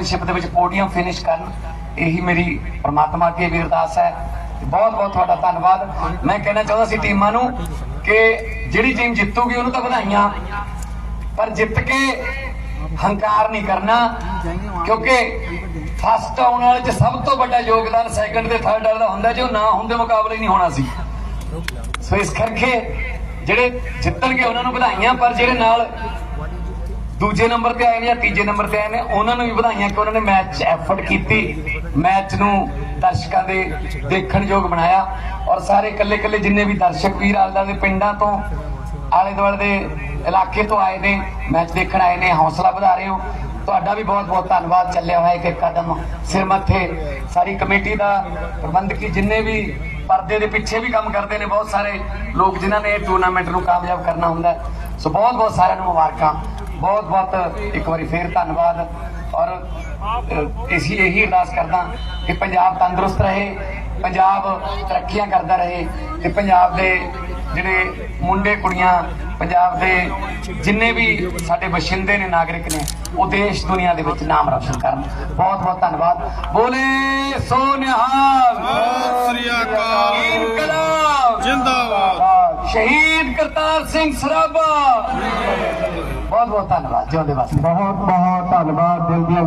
Championship ਦੇ ਵਿੱਚ podium finish ਕਰਨ। ਇਹੀ ਮੇਰੀ ਪ੍ਰਮਾਤਮਾ ਅੱਗੇ ਵੀ ਅਰਦਾਸ ਹੈ। ਬਹੁਤ ਬਹੁਤ ਤੁਹਾਡਾ ਧੰਨਵਾਦ। ਮੈਂ ਕਹਿਣਾ ਚਾਹੁੰਦਾ ਸੀ ਟੀਮਾਂ ਨੂੰ ਕਿ ਜਿਹੜੀ ਟੀਮ ਜਿੱਤੂਗੀ ਉਹਨੂੰ ਤਾਂ ਵਧਾਈਆਂ। ਪਰ ਜਿੱਤ ਕੇ ਹੰਕਾਰ ਨਹੀਂ ਕਰਨਾ, ਕਿਉਂਕਿ ਫਸਟ ਆਉਣ ਵਾਲੇ ਚ ਸਭ ਤੋਂ ਵੱਡਾ ਯੋਗਦਾਨ ਸੈਕੰਡ ਤੇ ਥਰਡ ਵਾਲੇ ਦਾ ਹੁੰਦਾ ਉਹ ਨਾ ਹੁੰਦੇ ਮੁਕਾਬਲੇ ਨਹੀਂ ਹੋਣਾ ਸੀ। ਸੋ ਇਸ ਕਰਕੇ ਜਿਹੜੇ ਜਿੱਤਣਗੇ ਉਹਨਾਂ ਨੂੰ ਵਧਾਈਆਂ, ਪਰ ਜਿਹੜੇ ਨਾਲ ਦੂਜੇ ਨੰਬਰ ਤੇ ਆਏ ਨੇ ਜਾਂ ਤੀਜੇ ਨੰਬਰ ਤੇ ਆਏ ਨੇ, ਉਹਨਾਂ ਨੂੰ ਵੀ ਵਧਾਈਆਂ ਕਿ ਉਹਨਾਂ ਨੇ ਮੈਚ ਐਫਰਟ ਕੀਤੀ, ਮੈਚ ਨੂੰ ਦਰਸ਼ਕਾਂ ਦੇ ਦੇਖਣ ਯੋਗ ਬਣਾਇਆ। ਔਰ ਸਾਰੇ ਇਕੱਲੇ ਇਕੱਲੇ ਜਿੰਨੇ ਵੀ ਦਰਸ਼ਕ ਵੀਰ ਆਲਦਾ ਦੇ ਪਿੰਡਾਂ ਤੋਂ ਆਲੇ ਦੁਆਲੇ ਦੇ ਇਲਾਕੇ ਤੋਂ ਆਏ ਨੇ, ਮੈਚ ਦੇਖਣ ਆਏ ਨੇ, ਹੌਸਲਾ ਵਧਾ ਰਹੇ ਹੋ। ਤੁਹਾਡਾ ਵੀ ਬਹੁਤ ਬਹੁਤ ਧੰਨਵਾਦ। ਚੱਲਿਆ ਹੋਇਆ ਇੱਕ ਕਦਮ ਸਿਰ ਮੱਥੇ। ਸਾਰੀ ਕਮੇਟੀ ਦਾ ਪ੍ਰਬੰਧਕੀ ਜਿੰਨੇ ਵੀ ਪਰਦੇ ਦੇ ਪਿੱਛੇ ਵੀ ਕੰਮ ਕਰਦੇ ਨੇ, ਬਹੁਤ ਸਾਰੇ ਲੋਕ ਜਿਨ੍ਹਾਂ ਨੇ ਇਹ ਟੂਰਨਾਮੈਂਟ ਨੂੰ ਕਾਮਯਾਬ ਕਰਨਾ ਹੁੰਦਾ ਸੋ ਬਹੁਤ ਬਹੁਤ ਸਾਰਿਆਂ ਨੂੰ ਮੁਬਾਰਕਾਂ। ਬਹੁਤ ਬਹੁਤ ਇੱਕ ਵਾਰੀ ਫੇਰ ਧੰਨਵਾਦ। ਔਰ ਇਸੀ ਇਹੀ ਅਰਦਾਸ ਕਰਦਾ ਕਿ ਪੰਜਾਬ ਤੰਦਰੁਸਤ ਰਹੇ ਪੰਜਾਬ ਤਰੱਕੀਆਂ ਕਰਦਾ ਰਹੇ ਤੇ ਪੰਜਾਬ ਦੇ ਜਿਹੜੇ ਮੁੰਡੇ ਕੁੜੀਆਂ ਪੰਜਾਬ ਦੇ ਜਿੰਨੇ ਵੀ ਸਾਡੇ ਵਸਿੰਦੇ ਨੇ ਨਾਗਰਿਕ ਨੇ ਉਹ ਦੇਸ਼ ਦੁਨੀਆ ਦੇ ਵਿੱਚ ਨਾਮ ਰੌਸ਼ਨ ਕਰਨ। ਬਹੁਤ ਬਹੁਤ ਧੰਨਵਾਦ। ਬੋਲੇ ਸੋ ਨਿਹਾਲ। ਸ੍ਰੀ ਅਕਾਲ। ਜਿੰਦਾਬਾਦ। ਸ਼ਹੀਦ ਕਰਤਾਰ ਸਿੰਘ ਸਰਾਭਾ। ਬਹੁਤ ਬਹੁਤ ਧੰਨਵਾਦ ਜਿਉਂਦੇ ਵਾਸਤੇ। ਬਹੁਤ ਬਹੁਤ ਧੰਨਵਾਦ ਦਿਲ ਦੀਆਂ